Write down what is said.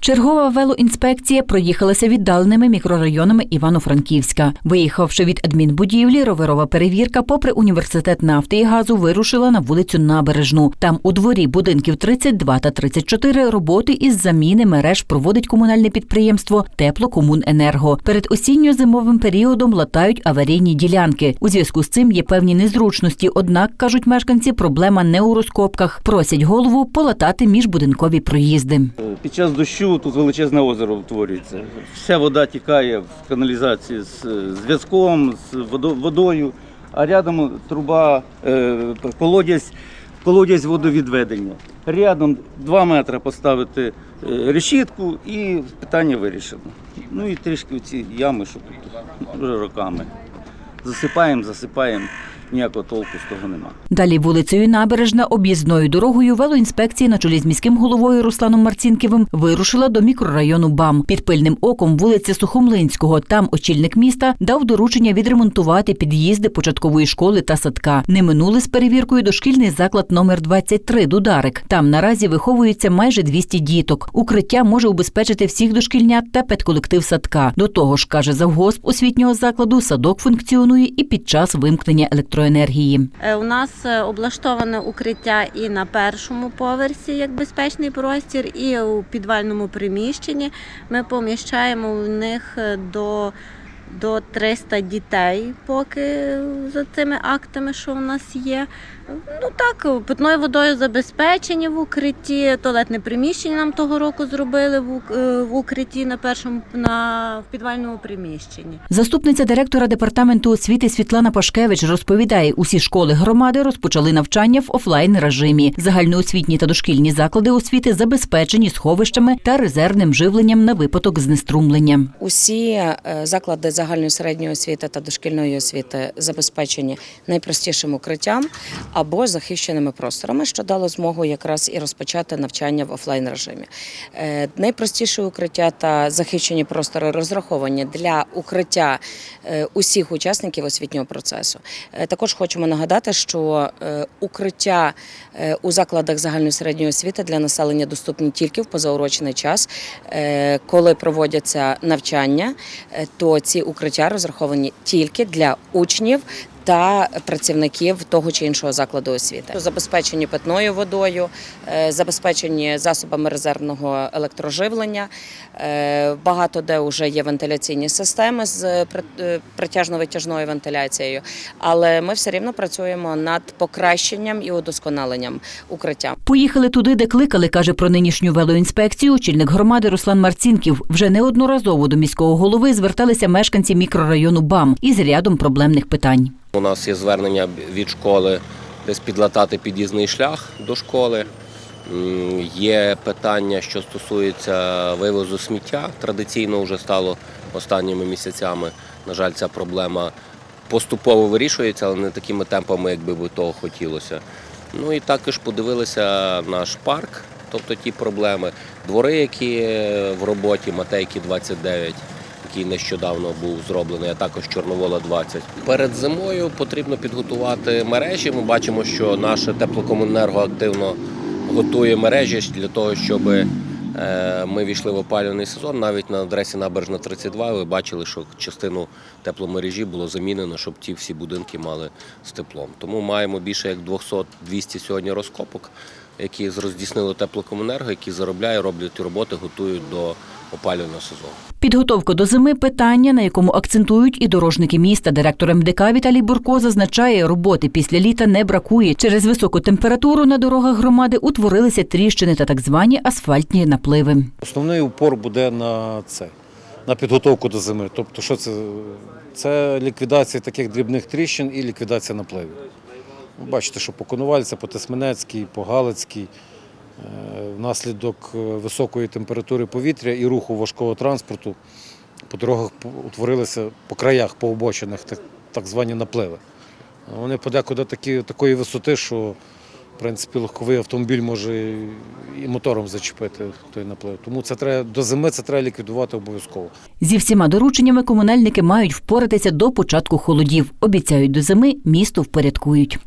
Чергова велоінспекція проїхалася віддаленими мікрорайонами Івано-Франківська. Виїхавши від адмінбудівлі, роверова перевірка, попри університет нафти і газу, вирушила на вулицю Набережну. Там у дворі будинків 32 та 34 роботи із заміни мереж проводить комунальне підприємство Теплокомуненерго. Перед осінньо-зимовим періодом латають аварійні ділянки. У зв'язку з цим є певні незручності. Однак кажуть мешканці, проблема не у розкопках. Просять голову полатати міжбудинкові проїзди. Під час дощу тут величезне озеро утворюється. Вся вода тікає в каналізації з зв'язком, з водою, а рядом труба, е, колодязь, колодязь водовідведення. Рядом 2 метри поставити е, решітку і питання вирішено. Ну і трішки ці ями, що тут роками. Засипаємо, засипаємо, ніякого толку з того немає. Далі вулицею Набережна об'їзною дорогою велоінспекції на чолі з міським головою Русланом Марцінківим вирушила до мікрорайону БАМ. Під пильним оком вулиці Сухомлинського. Там очільник міста дав доручення відремонтувати під'їзди початкової школи та садка. Не минули з перевіркою дошкільний заклад номер 23 Дударик. Там наразі виховується майже 200 діток. Укриття може убезпечити всіх дошкільнят та педколектив садка. До того ж, каже завгосп освітнього закладу, садок функціонує і під час вимкнення електроенергії. Е, У нас е, облаштоване укриття і на першому поверсі як безпечний простір, і у підвальному приміщенні. Ми поміщаємо в них е, до, до 300 дітей, поки за цими актами, що у нас є. Ну так, питною водою забезпечені в укритті, туалетне приміщення нам того року зробили в, ук- е, в укритті на першому на в підвальному приміщенні. Заступниця директора департаменту освіти Світлана Пашкевич розповідає, усі школи громади розпочали навчання в офлайн режимі. Загальноосвітні та дошкільні заклади освіти забезпечені сховищами та резервним живленням на випадок знеструмлення. Усі е, заклади загальної середньої освіти та дошкільної освіти забезпечені найпростішим укриттям або захищеними просторами, що дало змогу якраз і розпочати навчання в офлайн режимі. Е, Найпростіше укриття та захищені простори розраховані для укриття е, усіх учасників освітнього процесу. Е, Також хочемо нагадати, що укриття у закладах загальної середньої освіти для населення доступні тільки в позаурочний час, коли проводяться навчання, то ці укриття розраховані тільки для учнів. Та працівників того чи іншого закладу освіти забезпечені питною водою, е, забезпечені засобами резервного електроживлення. Е, Багато де вже є вентиляційні системи з е, притяжно-витяжною вентиляцією, але ми все рівно працюємо над покращенням і удосконаленням укриття. Поїхали туди, де кликали, каже про нинішню велоінспекцію. Очільник громади Руслан Марцінків вже неодноразово до міського голови зверталися мешканці мікрорайону БАМ із рядом проблемних питань. У нас є звернення від школи десь підлатати під'їзний шлях до школи. Є питання, що стосується вивозу сміття. Традиційно вже стало останніми місяцями. На жаль, ця проблема поступово вирішується, але не такими темпами, як би того хотілося. Ну і також подивилися наш парк, тобто ті проблеми, двори, які в роботі, Матейки 29 який нещодавно був зроблений, а також Чорновола 20. Перед зимою потрібно підготувати мережі. Ми бачимо, що наше теплокомуненерго активно готує мережі для того, щоб е, ми війшли в опалювальний сезон. Навіть на адресі Набережна 32 ви бачили, що частину тепломережі було замінено, щоб ті всі будинки мали з теплом. Тому маємо більше як 200-200 сьогодні розкопок, які роздійснило теплокомуненерго, які заробляють, роблять роботи, готують до опалювального сезону. Підготовка до зими питання, на якому акцентують і дорожники міста. Директор МДК Віталій Бурко зазначає, роботи після літа не бракує. Через високу температуру на дорогах громади утворилися тріщини та так звані асфальтні напливи. Основний упор буде на це, на підготовку до зими. Тобто, що це? Це ліквідація таких дрібних тріщин і ліквідація напливів. Бачите, що по Конувальця, по Тисменецькій, по Галицькій, е, внаслідок е, високої температури повітря і руху важкого транспорту по дорогах утворилися по краях, по обочинах так звані напливи. Вони подекуди такі, такої висоти, що в принципі легковий автомобіль може і мотором зачепити той наплив. Тому це треба до зими це треба ліквідувати обов'язково. Зі всіма дорученнями комунальники мають впоратися до початку холодів. Обіцяють до зими місто впорядкують.